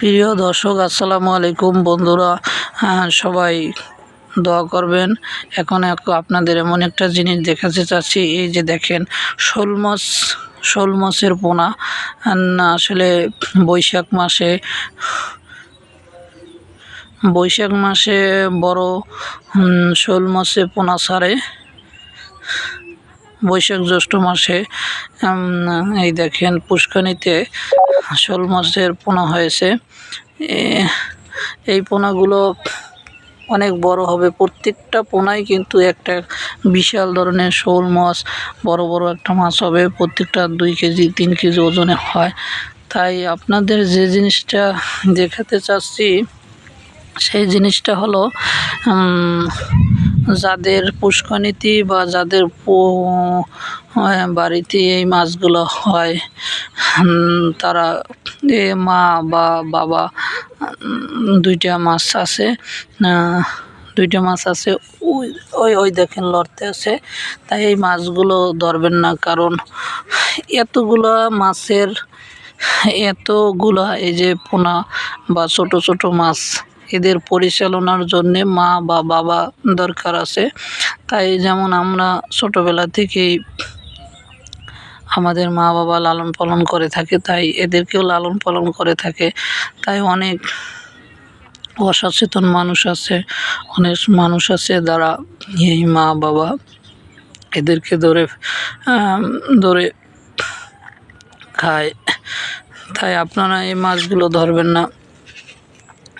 প্রিয় দর্শক আসসালামু আলাইকুম বন্ধুরা। হ্যাঁ, সবাই দোয়া করবেন। এখন আপনাদের এমন একটা জিনিস দেখাতে চাচ্ছি। এই যে দেখেন শোল মাছ শোল মাছের পোনা। আসলে বৈশাখ মাসে বৈশাখ মাসে বড় শোল মাছে পোনা ছাড়ে। বৈশাখ জ্যৈষ্ঠ মাসে এই দেখেন পুষ্কনিতে শোল মাছের পোনা হয়েছে। এই পোনাগুলো অনেক বড় হবে। প্রত্যেকটা পোনাই কিন্তু একটা বিশাল ধরনের শোল মাছ, বড় বড় একটা মাছ হবে। প্রত্যেকটা দুই কেজি, তিন কেজি ওজনে হয়। তাই আপনাদের যে জিনিসটা দেখাতে চাচ্ছি, সেই জিনিসটা হলো যাদের পুষ্কনীতি বা যাদের পো- বাড়িতে এই মাছগুলো হয় তারা এ মা বা বাবা দুইটা মাছ আছে দুইটা মাছ আছে ওই ওই দেখেন লড়তে আছে, তাই এই মাছগুলো ধরবেন না, কারণ এতগুলা মাছের, এতগুলা এই যে পোনা বা ছোট ছোট মাছ এদের পরিচালনার জন্যে মা বা বাবা দরকার আছে। তাই যেমন আমরা ছোটোবেলা থেকেই আমাদের মা বাবা লালন পালন করে থাকে, তাই এদেরকেও লালন পালন করে থাকে। তাই অনেক অসচেতন মানুষ আছে, অনেক মানুষ আছে যারা এই মা বাবা এদেরকে ধরে ধরে খায়। তাই আপনারা এই মাছগুলো ধরবেন না।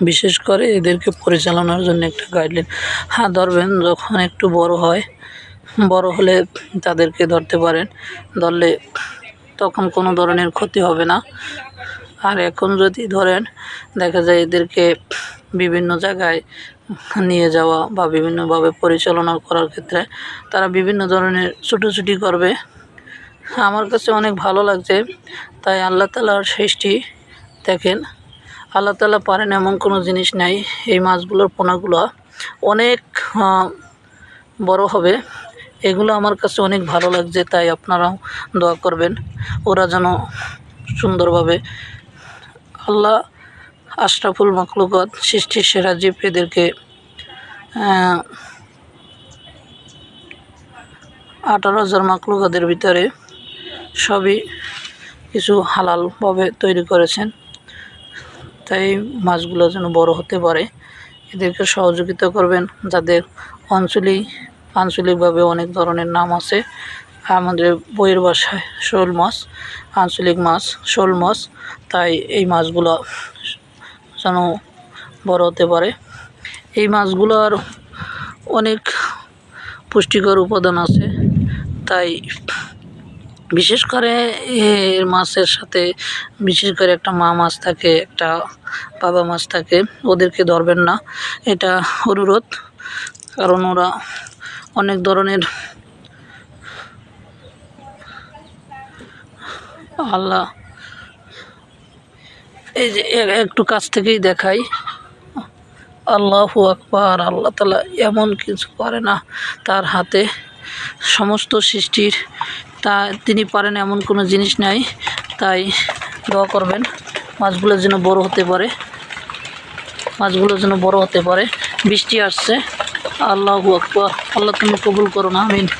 বিশেষ করে এদেরকে পরিচালনার জন্য একটা গাইডলাইন হ্যাঁ ধরবেন যখন একটু বড় হয়, বড় হলে তাদেরকে ধরতে পারেন। ধরলে তখন কোনো ধরনের ক্ষতি হবে না। আর এখন যদি ধরেন দেখা যায় এদেরকে বিভিন্ন জায়গায় নিয়ে যাওয়া বা বিভিন্নভাবে পরিচালনা করার ক্ষেত্রে তারা বিভিন্ন ধরনের ছুটোছুটি করবে। আমার কাছে অনেক ভালো লাগছে। তাই আল্লাহ তালার সৃষ্টি দেখেন। আল্লাহ তালা পারেন এমন কোনো জিনিস নাই। এই মাছগুলোর পোনাগুলো অনেক বড় হবে। এগুলো আমার কাছে অনেক ভালো লাগছে, তাই আপনারাও দোয়া করবেন। ওরা যেন সুন্দরভাবে আল্লাহ আশরাফুল মখলুকত, সৃষ্টির সেরা জীব এদেরকে আঠারো হাজার মাকলুকাদের ভিতরে সবই কিছু হালালভাবে তৈরি করেছেন। তাই মাছগুলো যেন বড় হতে পারে, এদেরকে সহযোগিতা করবেন। যাদের আঞ্চলিক আঞ্চলিকভাবে অনেক ধরনের নাম আছে। আমাদের বইয়ের ভাষায় শোল মাছ আঞ্চলিক মাছ, শোল মাছ। তাই এই মাছগুলো যেন বড় হতে পারে। এই মাছগুলোর অনেক পুষ্টিকর উপাদান আছে। তাই বিশেষ করে এর মাছের সাথে, বিশেষ করে একটা মা মাছ থাকে, একটা বাবা মাছ থাকে, ওদেরকে ধরবেন না। এটা অনুরোধ, কারণ ওরা অনেক ধরনের আল্লাহ, এই যে একটু কাছ থেকেই দেখাই। আল্লাহু আকবার, আল্লাহ তালা এমন কিছু করে না, তার হাতে সমস্ত সৃষ্টির তা তিনি পারেন এমন কোনো জিনিস নাই, তাই দোয়া করবেন, মাছগুলো যেন বড় হতে পারে। মাছগুলো যেন বড় হতে পারে। বৃষ্টি আসছে। আল্লাহ আকবর। আল্লাহ তুমি কবুল করো না, আমিন।